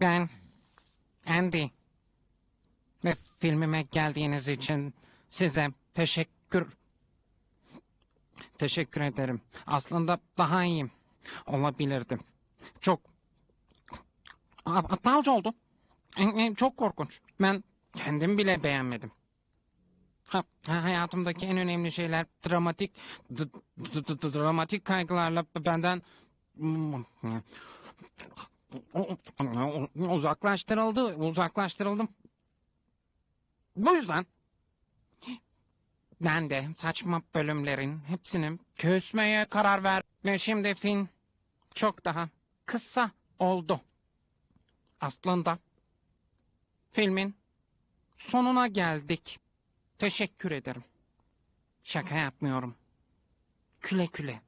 Ben Andy ve filmime geldiğiniz için size teşekkür teşekkür ederim. Aslında daha iyiyim. Olabilirdim. Çok aptalca oldu. Çok korkunç. Ben kendim bile beğenmedim. Ha, ha- hayatımdaki en önemli şeyler dramatik dramatik kaygılarla benden uzaklaştırıldı, uzaklaştırıldım. Bu yüzden ben de saçma bölümlerin hepsini küsmeye karar ver. Ve şimdi film çok daha kısa oldu. Aslında filmin sonuna geldik. Teşekkür ederim. Şaka yapmıyorum. Küle küle.